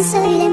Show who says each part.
Speaker 1: consuelo